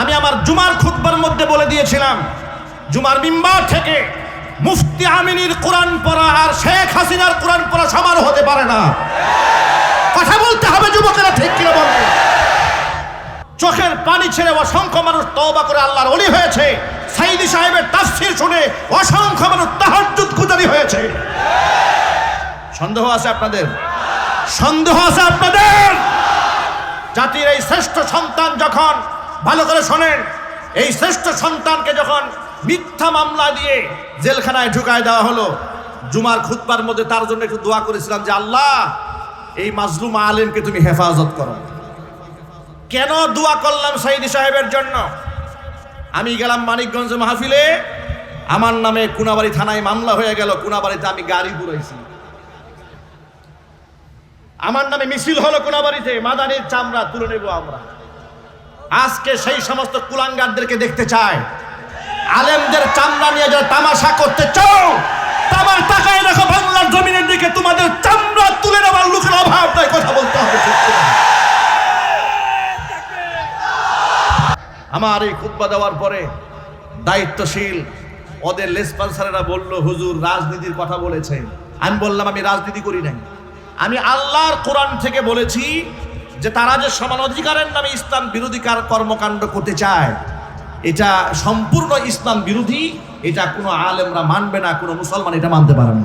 আমি আমার জুমার খুতবার মধ্যে বলে দিয়েছিলাম, জুমার মিম্বার থেকে মুফতি আমিনীর কোরআন পড়া আর শেখ হাসিনার কোরআন পড়া সমান হতে পারে না। কথা বলতে হবে যুবকেরা, ঠিক কিনা বলবে চোখের পানি ছেড়ে অসংখ্য মানুষ তওবা করে আল্লাহর অলি হয়েছে। সাইদি সাহেবের তাফসীর শুনে অসংখ্য মানুষ তাহাজ্জুদ গুজারি হয়েছে। সন্দেহ আছে আপনাদের? সন্দেহ আছে আপনাদের? জাতির এই শ্রেষ্ঠ সন্তান যখন ভালো করে শোনেন, এই শ্রেষ্ঠ সন্তানকে যখন মিথ্যা মামলা দিয়ে জেলখানায় ঢুকায় দেওয়া হলো, জুমার খুতবার মধ্যে তার জন্য একটু দোয়া করেছিলাম যে, আল্লাহ, এই মাজলুম আলেমকে তুমি হেফাজত করো। কেন দোয়া করলাম সাইদি সাহেবের জন্য? আমি গেলাম মানিকগঞ্জ মাহফিলে, আমার নামে কুনাবাড়ি থানায় মামলা হয়ে গেল, কুনাবাড়িতে আমি গাড়ি পুরাইছি। আমার নামে মিছিল হলো কোনাবাড়িতে, মাদানির চামড়া তুলে নেব আমরা। আজকে সেই সমস্ত কুলাঙ্গারদেরকে দেখতে চায় আলেমদের চামড়া নিয়ে যারা তামাশা করতে চাও তামার টাকায় দেখো বাংলার জমিনের দিকে তোমাদের চামড়া তুলে নেওয়ার লোকের অভাব নাই, কথা বলতে হবে আমার এই খুতবা দেওয়ার পরে দায়িত্বশীল ওদের লেসপান্সারেরা বলল, হুজুর, রাজনীতির কথা বলেছে আমি বললাম, আমি রাজনীতি করি নাই। আমি আল্লাহর কোরআন থেকে বলেছি যে তারা যে সমান অধিকারের নামে ইসলাম বিরোধী কার- কর্মকাণ্ড করতে চায়, এটা সম্পূর্ণ ইসলাম বিরোধী, এটা কোনো আলেমরা মানবে না, কোনো মুসলমান এটা মানতে পারে না।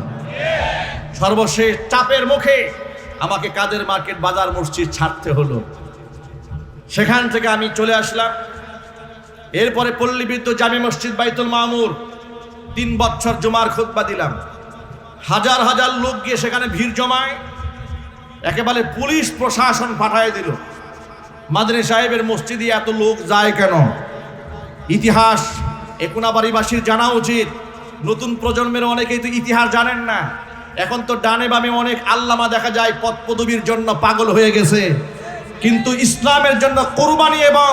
সর্বশেষ চাপের মুখে আমাকে কাদের মার্কেট বাজার মসজিদ ছাড়তে হলো। সেখান থেকে আমি চলে আসলাম। এরপরে পল্লী জামি মসজিদ বাইতুল মামুর তিন বছর জমার খুতবা দিলাম। হাজার হাজার লোক গিয়ে সেখানে ভিড় জমায়। একেবারে পুলিশ প্রশাসন পাঠায় দিল। মাদনী সাহেবের মসজিদে এত লোক যায় কেন? ইতিহাস একুনাবাড়িবাসীর জানা উচিত। নতুন প্রজন্মের অনেকেই তো ইতিহাস জানেন না। এখন তো ডানে বামে অনেক আল্লামা দেখা যায় পদ পদবীর জন্য পাগল হয়ে গেছে। কিন্তু ইসলামের জন্য কোরবানি এবং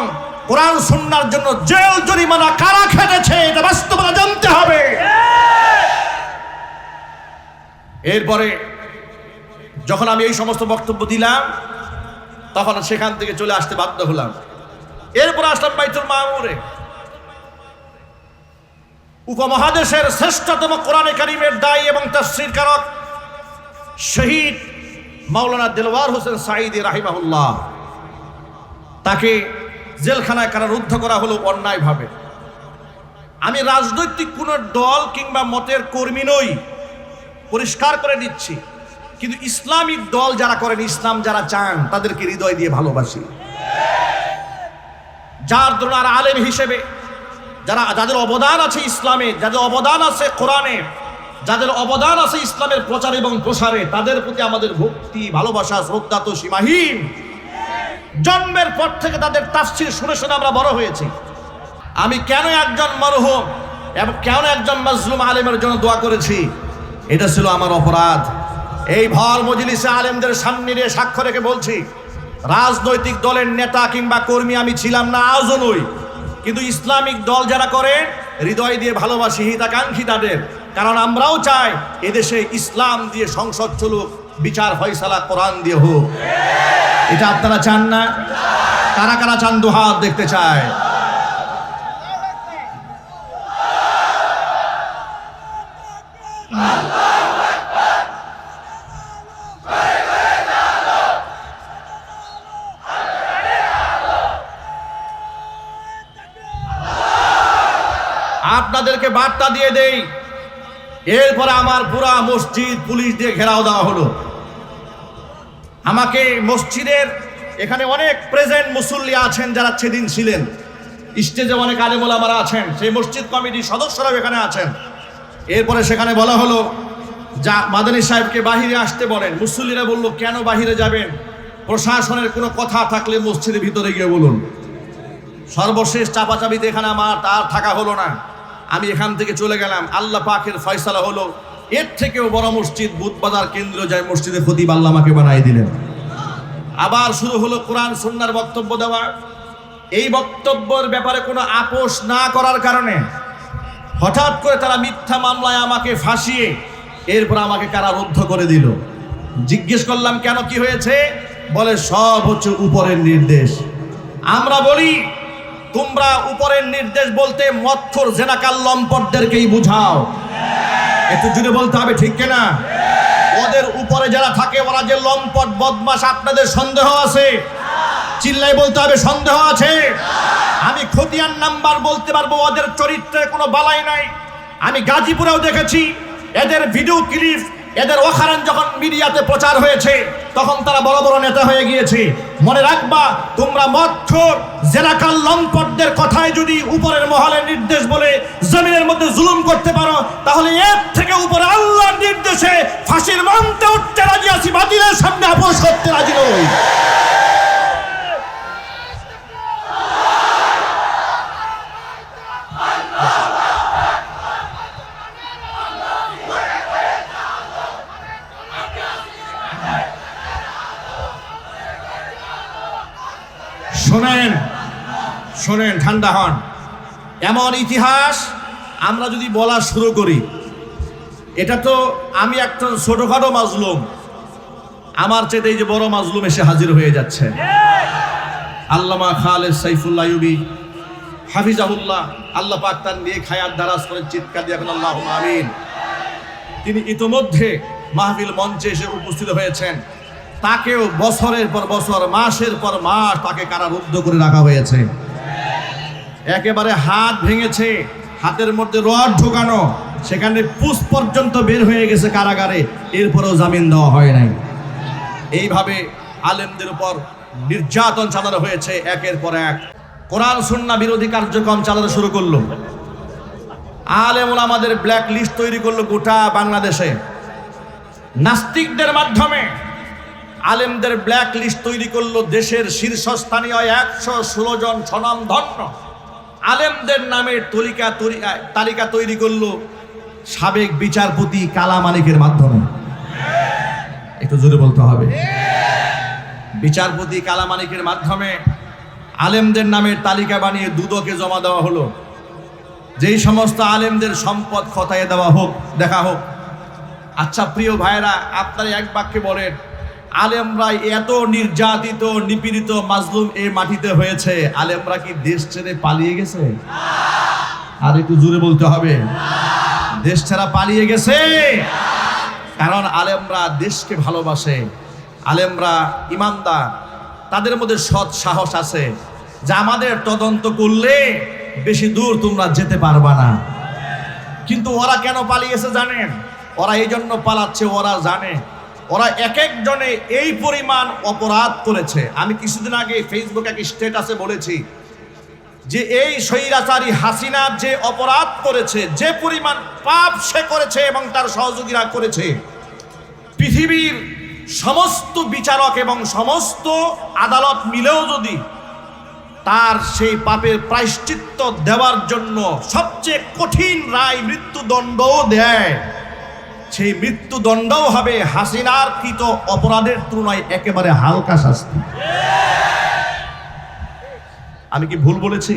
কোরআন সুন্নার জন্য জেল জরিমানা কারা খেটেছে, এটা বাস্তবতা জানতে হবে। এরপরে যখন আমি এই সমস্ত বক্তব্য দিলাম, তখন সেখান থেকে চলে আসতে বাধ্য হলাম। এরপর আসলাম বাইতুল মামুরে। উপমহাদেশের শ্রেষ্ঠতম কোরআনে কারিমের দায়ী এবং তফসির কারক শহীদ মাওলানা দিলওয়ার হোসেন সাঈদি রাহিমাহুল্লাহ। তাকে জেলখানায় কারারুদ্ধ করা হলো অন্যায়ভাবে। আমি রাজনৈতিক কোন দল কিংবা মতের কর্মী নই, পরিষ্কার করে দিচ্ছি। কিন্তু ইসলামিক দল যারা করেন, ইসলাম যারা চান, তাদেরকে হৃদয় দিয়ে ভালোবাসি। যার দ্রোণার আলেম হিসেবে, যারা, যাদের অবদান আছে ইসলামে, যাদের অবদান আছে কোরআনে, যাদের অবদান আছে ইসলামের প্রচার এবং প্রসারে, তাদের প্রতি আমাদের ভক্তি, ভালোবাসা, শ্রদ্ধা তো সীমাহীন। জন্মের পর থেকে তাদের তাফসির শুনে শুনে আমরা বড় হয়েছি। আমি কেন একজন মরহুম এবং কেন একজন মজলুম আলেমের জন্য দোয়া করেছি? এটা ছিল আমার অপরাধ। এই ভর মজলিসে আলেমদের সামনে নিয়ে সাক্ষ্য রেখে বলছি, রাজনৈতিক দলের নেতা কিংবা কর্মী আমি ছিলাম না, আজও নই। কিন্তু ইসলামিক দল যারা করে, হৃদয় দিয়ে ভালোবাসি হিতাকাঙ্ক্ষী তাদের। কারণ আমরাও চাই এদেশে ইসলাম দিয়ে সংসদ চলুক, বিচার ফয়সালা কোরআন দিয়ে হোক। এটা আপনারা চান না? কারা কারা চান দুহাত দেখতে চায় আপনাদেরকে বার্তা দিয়ে দেই। এরপরে আমার পুরা মসজিদ পুলিশ দিয়ে ঘেরাও দেওয়া হলো। আমাকে মসজিদের এখানে অনেক প্রেজেন্ট মুসল্লি আছেন যারা সেদিন ছিলেন। স্টেজে অনেক আলেমুল আমার আছেন, সেই মসজিদ কমিটির সদস্যরাও এখানে আছেন। এরপরে সেখানে বলা হলো, যা মাদানী সাহেবকে বাহিরে আসতে বলেন। মুসল্লিরা বলল, কেন বাহিরে যাবেন? প্রশাসনের কোনো কথা থাকলে মসজিদের ভিতরে গিয়ে বলুন। সর্বশেষ চাপাচাপিতে এখানে আমার আর থাকা হলো না। আমি এখান থেকে চলে গেলাম। আল্লাহ পাকের ফয়সালা হলো, এর থেকেও বড় মসজিদ বুধবাজার কেন্দ্র যায় মসজিদে খতিব আল্লাহ আমাকে বানাই দিলেন। আবার শুরু হলো কোরআন সন্ন্যার বক্তব্য দেওয়া। এই বক্তব্যের ব্যাপারে কোনো আপোষ না করার কারণে হঠাৎ করে তারা মিথ্যা মামলায় আমাকে ফাঁসিয়ে এরপর আমাকে কারারুদ্ধ করে দিল। জিজ্ঞেস করলাম, কেন কি হয়েছে? বলে, সব হচ্ছে উপরের নির্দেশ। আমরা বলি তোমরা উপরের নির্দেশ বলতে মৎখর জেনাকাল লম্পটদেরকেই বুঝাও। একটু জুড়ে বলতে হবে, ঠিক কিনা? ওদের উপরে যারা থাকে, ওরা যে লম্পট বদমাস আপনাদের সন্দেহ আছে? চিল্লাই বলতে হবে, সন্দেহ আছে? আমি খতিয়ান নাম্বার বলতে পারব, ওদের চরিত্রে কোনো বালাই নাই। আমি গাজীপুরেও দেখেছি, এদের ভিডিও ক্লিপ এদের ওখারান যখন মিডিয়াতে প্রচার হয়েছে, তখন তারা বড় বড় নেতা হয়ে গিয়েছে। মনে রাখবা, তোমরা মৎখর জেরাকাল লম্পটদের কথায় যদি উপরের মহলের নির্দেশ বলে, জমিনের মধ্যে জুলুম করতে পারো, তাহলে এর থেকে উপরে আল্লাহর নির্দেশে ফাঁসির মানতে উঠতে রাজি আছি, বাতিলের সামনে আপোষ করতে রাজি নই। শোনেন শোনেন, ঠান্ডা হন। এমন ইতিহাস আমরা যদি বলা শুরু করি, এটা তো আমি একটা ছোটখাটো মাজলুম। আমার চেয়ে এই যে বড় মাজলুম এসে হাজির হয়ে যাচ্ছে। আল্লামা খালেদ সাইফুল্লাহ ইউবি, হাফিজাহুল্লাহ, আল্লাহ পাক তার নিয়ে খায়াত দারাজ করে চিৎকার দিয়ে এখন আল্লাহ আমিন। তিনি ইতোমধ্যে মাহফিল মঞ্চে এসে উপস্থিত হয়েছেন। তাকেও বছরের পর বছর, মাসের পর মাস তাকে কারারুদ্ধ করে রাখা হয়েছে। একেবারে হাত ভেঙেছে, হাতের মধ্যে রড ঢোকানো, সেখানে পুষ পর্যন্ত বের হয়ে গেছে কারাগারে, এরপরেও জামিন দেওয়া হয় নাই। এইভাবে আলেমদের উপর নির্যাতন চালানো হয়েছে একের পর এক। কোরআন, সুন্না বিরোধী কার্যক্রম চালানো শুরু করল। আলেমুল আমাদের ব্ল্যাক লিস্ট তৈরি করল গোটা বাংলাদেশে। নাস্তিকদের মাধ্যমে আলেমদের ব্ল্যাক লিস্ট তৈরি করল দেশের শীর্ষস্থানীয় একশো ষোলো জন স্বনামধন্য। আলেমদের নামের তলিকা তালিকা তৈরি করল সাবেক বিচারপতি কালা মালিকের মাধ্যমে। একটু জোরে বলতে হবে। বিচারপতি কালা মালিকের মাধ্যমে আলেমদের নামের তালিকা বানিয়ে দুদকে জমা দেওয়া হলো। যেই সমস্ত আলেমদের সম্পদ খতায় দেওয়া হোক, দেখা হোক। আচ্ছা প্রিয় ভাইরা আপনারা এক বাক্যে বলেন আলেমরা এত নির্যাতিত, নিপীড়িত, মাজলুম এই মাটিতে হয়েছে। আলেমরা কি দেশ ছেড়ে পালিয়ে গেছে? আর একটু জোরে বলতে হবে। দেশ ছাড়া পালিয়ে গেছে। কারণ আলেমরা দেশকে ভালোবাসে। আলেমরা ইমানদার। তাদের মধ্যে সৎ সাহস আছে। যা আমাদের তদন্ত করলে বেশি দূর তোমরা যেতে পারবা না। কিন্তু ওরা কেন পালিয়েছে জানেন? ওরা এই জন্য পালাচ্ছে, ওরা জানে। ওরা এক একজনে এই পরিমাণ অপরাধ করেছে। আমি কিছুদিন আগে ফেসবুকে এক স্টেটাসে বলেছি যে এই স্বৈরাচারী হাসিনা যে অপরাধ করেছে, যে পরিমাণ পাপ সে করেছে এবং তার সহযোগীরা করেছে, পৃথিবীর সমস্ত বিচারক এবং সমস্ত আদালত মিলেও যদি তার সেই পাপের প্রায়শ্চিত্ত দেওয়ার জন্য সবচেয়ে কঠিন রায় মৃত্যুদণ্ডও দেয় সেই মৃত্যুদণ্ডও হবে হাসিনার কৃত অপরাধের তুলনায় একেবারে হালকা শাস্তি। আমি কি ভুল বলেছি?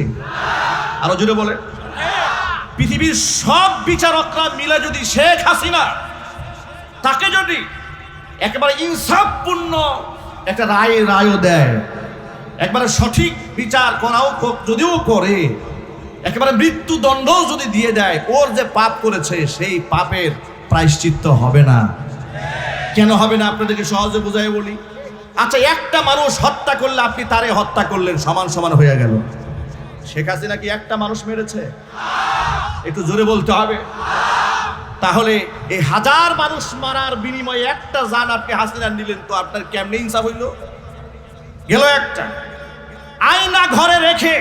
আরও জুড়ে বলে পৃথিবীর সব বিচারকরা মিলে যদি শেখ হাসিনা, তাকে যদি একেবারে ইনসাফপূর্ণ একটা রায়, রায়ও দেয়, একবারে সঠিক বিচার করাও যদিও করে, একেবারে মৃত্যুদণ্ডও যদি দিয়ে দেয়, ওর যে পাপ করেছে, সেই পাপের প্রায়শ্চিত্ত হবে না। কেন হবে না আপনাদেরকে সহজে বুঝাই বলি? আচ্ছা একটা মানুষ হত্যা করলে আপনি তারে হত্যা করলেন, সমান সমান হয়ে গেল। শেখ হাসিনা কি একটা মানুষ মেরেছে? একটু জোরে বলতে হবে। তাহলে এই হাজার মানুষ মারার বিনিময়ে একটা জান আপনি হাসিনা নিলেন তো আপনার কেমনে ইনসাফ হইল? গেল একটা। আয়না ঘরে রেখে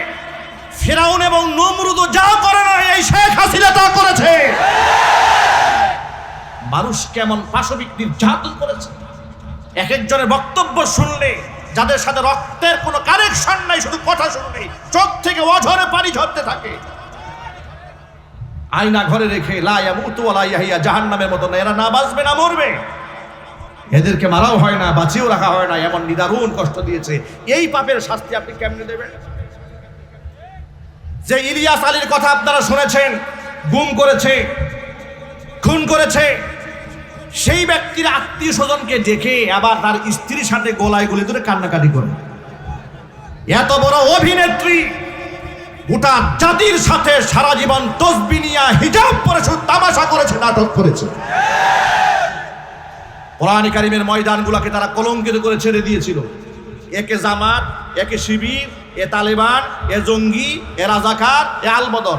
ফেরাউন এবং নমরুদ যা করে না এই শেখ হাসিনা তা করেছে। মানুষ কেমন পাশবিক নির্যাতন করেছে? এক একজনের বক্তব্য শুনলে যাদের সাথে রক্তের কোনো কানেকশন নাই, শুধু কথা শুনলে, চোখ থেকে অঝরে পানি ঝরতে থাকে। আয়না ঘরে রেখে লাইয়া মুতুয়ালা ইয়াহিয়া জাহান নামের মতো না, এরা না বাঁচবে না মরবে। এদেরকে মারাও হয় না, বাঁচিয়েও রাখা হয় না, এমন নিদারুণ কষ্ট দিয়েছে। এই পাপের শাস্তি আপনি কেমনে দেবেন? যে ইলিয়াস আলীর কথা আপনারা শুনেছেন, গুম করেছে, খুন করেছে সেই ব্যক্তির আত্মীয় স্বজনকে দেখে আবার তার স্ত্রীর সাথে গলায় গলে ধরে কান্নাকাটি করে। এত বড় অভিনেত্রী গোটা জাতির সাথে সারা জীবন তসবি নিয়া হিজাব পরে শুধু তামাশা করেছে, নাটক করেছে। কোরআন কারিমের ময়দানগুলোকে তারা কলঙ্কিত করে ছেড়ে দিয়েছিল। একে জামাত, একে শিবির, এ তালেবান, এ জঙ্গি, এ রাজাকার, এ আলবদর।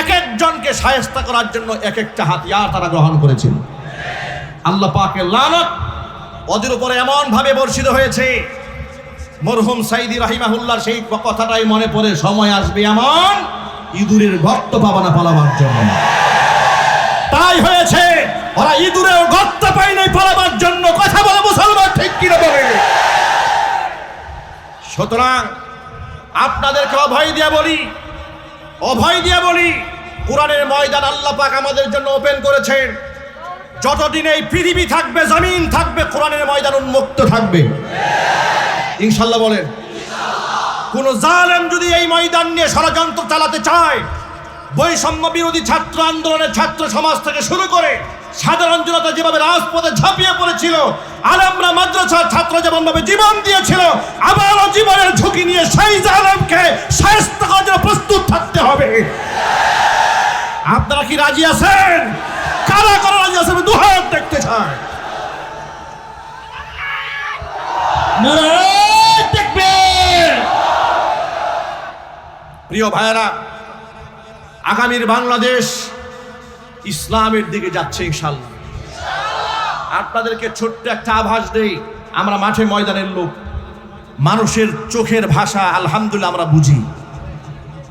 এক একজনকে সায়স্তা করার জন্য এক একটা হাতিয়ার তারা গ্রহণ করেছিল। আল্লাহ পাকের লানত ওদের উপরে এমন ভাবে বর্ষিত হয়েছে। মরহুম সাইদি রাহিমাহুল্লার সেই কথাটাই মনে পড়ে, সময় আসবে এমন ইঁদুরের গর্ত পাবানা পালাবার জন্য। তাই হয়েছে, ওরা ইঁদুরের গর্ত পাই নাই পালাবার জন্য। কথা বলে মুসলমান ঠিক কিনা বলে সুতরাং আপনাদেরকে অভয় দিয়ে বলি, অভয় দিয়ে বলি, কোরআনের ময়দান আল্লাহ পাক আমাদের জন্য ওপেন করেছেন। যতদিন এই পৃথিবী থাকবে, জমিন থাকবে, কোরআনের ময়দান উন্মুক্ত থাকবে। ইনশাল্লাহ বলেন, কোন জালেম যদি এই ময়দান নিয়ে ষড়যন্ত্র চালাতে চায়, বৈষম্য বিরোধী ছাত্র আন্দোলনের ছাত্র সমাজ থেকে শুরু করে সাধারণ জনতা যেভাবে রাজপথে ঝাঁপিয়ে পড়েছিল, আলমরা মাদ্রাসার ছাত্র যেমন ভাবে জীবন দিয়েছিল, আবারও জীবনের ঝুঁকি নিয়ে সেই জালেমকে জন্য প্রস্তুত থাকতে হবে। আপনারা কি রাজি আছেন? কারা কারা রাজি আমি দুহাত দেখতে চাই প্রিয় ভাইয়েরা, আগামীর বাংলাদেশ ইসলামের দিকে যাচ্ছে ইনশাল্লাহ আপনাদেরকে ছোট্ট একটা আভাস দেই, আমরা মাঠে ময়দানের লোক। মানুষের চোখের ভাষা আলহামদুলিল্লাহ আমরা বুঝি।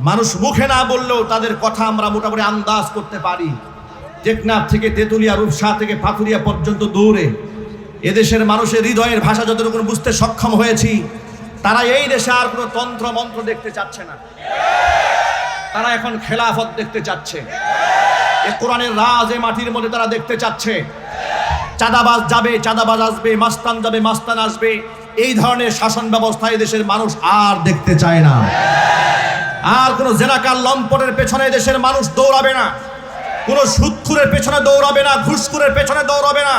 মানুষ মুখে না বললেও তাদের কথা আমরা মোটামুটি আন্দাজ করতে পারি। টেকনাফ থেকে তেতুলিয়া, রূপসা থেকে পাথুরিয়া পর্যন্ত দৌড়ে এদেশের মানুষের হৃদয়ের ভাষা যতটুকু বুঝতে সক্ষম হয়েছি তারা এই দেশে আর কোনো তন্ত্র মন্ত্র দেখতে চাচ্ছে না। তারা এখন খেলাফত দেখতে চাচ্ছে। এ কোরআনের রাজ এ মাটির মধ্যে তারা দেখতে চাচ্ছে। চাঁদাবাজ যাবে, চাঁদাবাজ আসবে, মাস্তান যাবে, মাস্তান আসবে। এই ধরনের শাসন ব্যবস্থা দেশের মানুষ আর দেখতে চায় না। আর কোনো জেনাকার লম্পটের পেছনে দেশের মানুষ দৌড়াবে না। কোনো সুৎখুরের পেছনে দৌড়াবে না, ঘুষখুরের পেছনে দৌড়াবে না।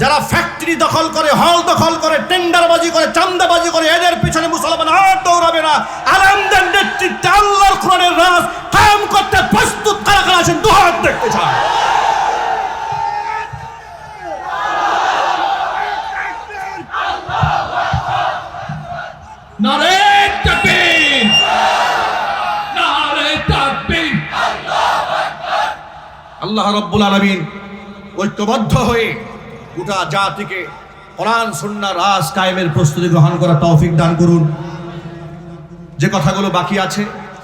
যারা ফ্যাক্টরি দখল করে হল দখল করে, টেন্ডারবাজি করে চান্দাবাজি করে, এদের পিছনে মুসলমান আর দৌড়াবে না। আলমদের নেতৃত্বে আল্লাহর কোরআনের রাজ কায়েম করতে প্রস্তুত কারা কারা আছেন? দুহাত আল্লাহ রব্বুল আলমিন ঐক্যবদ্ধ হয়ে গোটা জাতিকে কোরআন সুন্না রাজ কায়েমের প্রস্তুতি গ্রহণ করা তৌফিক দান করুন। যে কথাগুলো বাকি আছে,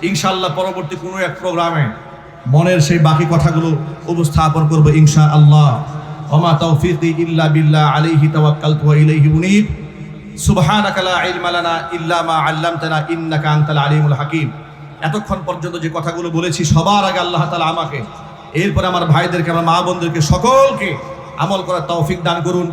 ইনশাআল্লাহ পরবর্তী কোনো এক প্রোগ্রামে মনের সেই বাকি কথাগুলো উপস্থাপন করব ইনশা আল্লাহ ওমা তৌফিকি ইল্লা বিল্লাহ আলাইহি তাওয়াক্কালতু ওয়া ইলাইহি উনীব সুবহানাকা লা ইলমা লানা ইল্লা মা আল্লামতানা ইন্নাকা আনতাল আলিমুল হাকিম। এতক্ষণ পর্যন্ত যে কথাগুলো বলেছি, সবার আগে আল্লাহ তাআলা আমাকে এরপরে আমার ভাইদেরকে আমার মা বোনদেরকে সকলকে আমল করার তৌফিক দান করুন।